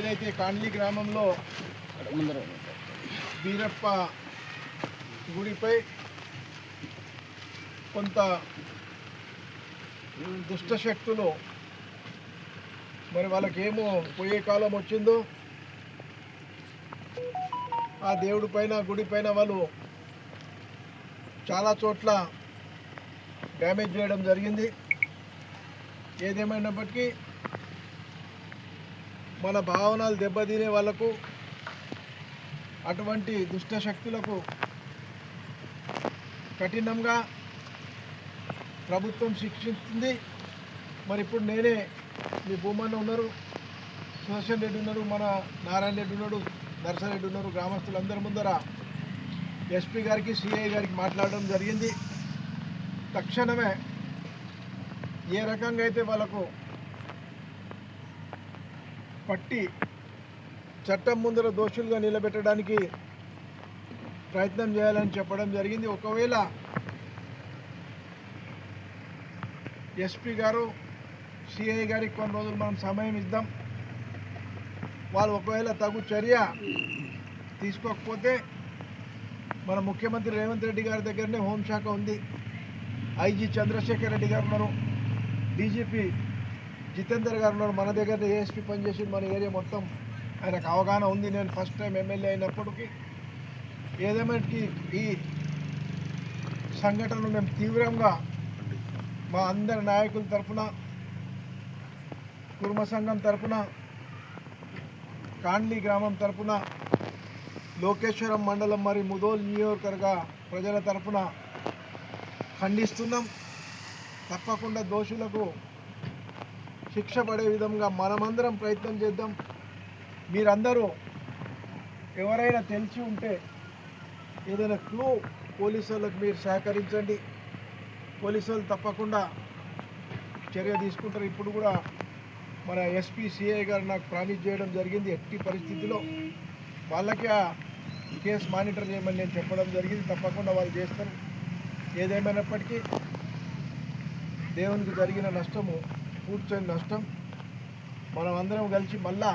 ఏదైతే కాండ్లీ గ్రామంలో వీరప్ప గుడిపై కొంత దుష్ట శక్తులు మరి వాళ్ళకేమో పోయే కాలం వచ్చిందో ఆ దేవుడి పైన గుడి పైన వాళ్ళు చాలా చోట్ల డ్యామేజ్ చేయడం జరిగింది. ఏదేమైనప్పటికీ మన భావనలు దెబ్బతినే వాళ్ళకు అటువంటి దుష్ట శక్తులకు కఠినంగా ప్రభుత్వం శిక్షిస్తుంది. మరి ఇప్పుడు నేనే మీ భూమన్న ఉన్నారు సుదర్శన్ రెడ్డి ఉన్నారు మన నారాయణ రెడ్డి ఉన్నాడు నర్సరెడ్డి ఉన్నారు గ్రామస్తులందరి ముందర ఎస్పీ గారికి సిఐ గారికి మాట్లాడడం జరిగింది. తక్షణమే ఏ రకంగా అయితే వాళ్ళకు పట్టి చట్టం ముందర దోషులుగా నిలబెట్టడానికి ప్రయత్నం చేయాలని చెప్పడం జరిగింది. ఒకవేళ ఎస్పీ గారు సిఐ గారికి కొన్ని రోజులు మనం సమయం ఇద్దాం. వాళ్ళు ఒకవేళ తగు చర్య తీసుకోకపోతే మన ముఖ్యమంత్రి రేవంత్ రెడ్డి గారి దగ్గరనే హోంశాఖ ఉంది. ఐజీ చంద్రశేఖర్ రెడ్డి గారు ఉన్నారు. డీజీపీ జితేందర్ గారు ఉన్నారు. మన దగ్గర ఏఎస్పీ పనిచేసి మన ఏరియా మొత్తం ఆయనకు అవగాహన ఉంది. నేను ఫస్ట్ టైం ఎమ్మెల్యే అయినప్పటికీ ఏదేమైనా ఈ సంఘటనను మేము తీవ్రంగా మా అందరి నాయకుల తరఫున కుర్మ సంఘం తరఫున కాండ్లీ గ్రామం తరఫున లోకేశ్వరం మండలం మరి ముదోల్ నియోజకవర్గ ప్రజల తరఫున ఖండిస్తున్నాం. తప్పకుండా దోషులకు శిక్ష పడే విధంగా మనమందరం ప్రయత్నం చేద్దాం. మీరందరూ ఎవరైనా తెలిసి ఉంటే ఏదైనా క్లూ పోలీసు వాళ్ళకి మీరు సహకరించండి. పోలీసు వాళ్ళు తప్పకుండా చర్య తీసుకుంటారు. ఇప్పుడు కూడా మన ఎస్పీ సిఐ గారు నాకు ప్రామిస్ చేయడం జరిగింది. ఎట్టి పరిస్థితిలో వాళ్ళకి ఆ కేసు మానిటర్ చేయమని నేను చెప్పడం జరిగింది. తప్పకుండా వాళ్ళు చేస్తారు. ఏదేమైనప్పటికీ దేవునికి జరిగిన నష్టము కూర్చొని నష్టం. మనం అందరం కలిసి మళ్ళా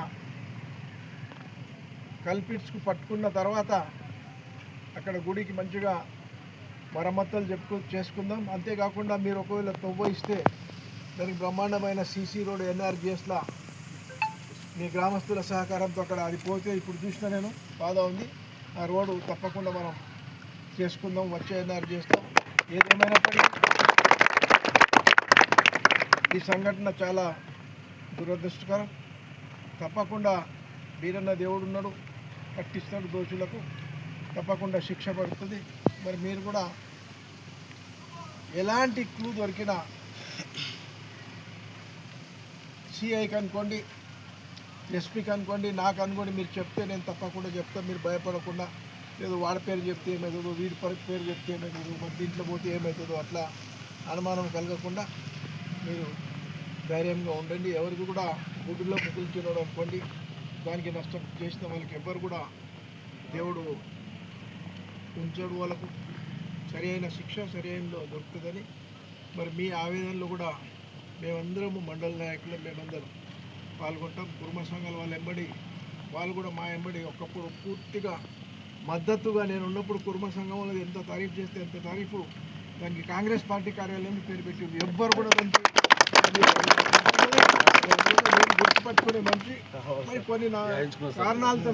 కల్పిట్స్కు పట్టుకున్న తర్వాత అక్కడ గుడికి మంచిగా మరమ్మతులు చెప్పుకు చేసుకుందాం. అంతేకాకుండా మీరు ఒకవేళ తవ్వ ఇస్తే దానికి బ్రహ్మాండమైన సీసీ రోడ్ ఎన్ఆర్జిఎస్లా మీ గ్రామస్తుల సహకారంతో అక్కడ అది పోతే ఇప్పుడు చూసిన నేను బాధ ఉంది. ఆ రోడ్డు తప్పకుండా మనం చేసుకుందాం వచ్చే ఎన్ఆర్జిఎస్లో. ఏదేమైనప్పటికీ ఈ సంఘటన చాలా దురదృష్టకరం. తప్పకుండా వీరన్న దేవుడు ఉన్నాడు పట్టిస్తాడు దోషులకు. తప్పకుండా శిక్ష పడుతుంది. మరి మీరు కూడా ఎలాంటి క్లూ దొరికినా సిఐకి అనుకోండి ఎస్పీకి అనుకోండి నాకు అనుకోండి మీరు చెప్తే నేను తప్పకుండా చెప్తాను మీరు భయపడకుండా. లేదు వాడి పేరు చెప్తే ఏమవుతుందో వీడి పరి పేరు చెప్తే ఏమవుతుందో మరి దీంట్లో పోతే ఏమవుతుందో అట్లా అనుమానం కలగకుండా మీరు ధైర్యంగా ఉండండి. ఎవరికి కూడా గుడ్డులో ముగ్గులు తినడం దానికి నష్టం చేసిన వాళ్ళకి ఎవ్వరు కూడా దేవుడు ఉంచడు. వాళ్ళకు సరి అయిన శిక్ష సరి అయినలో దొరుకుతుందని మరి మీ ఆవేదనలో కూడా మేమందరము మండల నాయకులు మేమందరం పాల్గొంటాం. కుర్మ సంఘాల వాళ్ళ ఎంబడి వాళ్ళు కూడా మా ఎంబడి ఒకప్పుడు పూర్తిగా మద్దతుగా నేను ఉన్నప్పుడు కుర్మ సంఘం వాళ్ళది ఎంత తారీఫ్ చేస్తే ఎంత తారీఫు దానికి కాంగ్రెస్ పార్టీ కార్యాలయం పేరు పెట్టింది ఎవ్వరు కూడా దానికి గుర్తుపట్టుకునే మనిషి మరి కొన్ని కారణాలతో?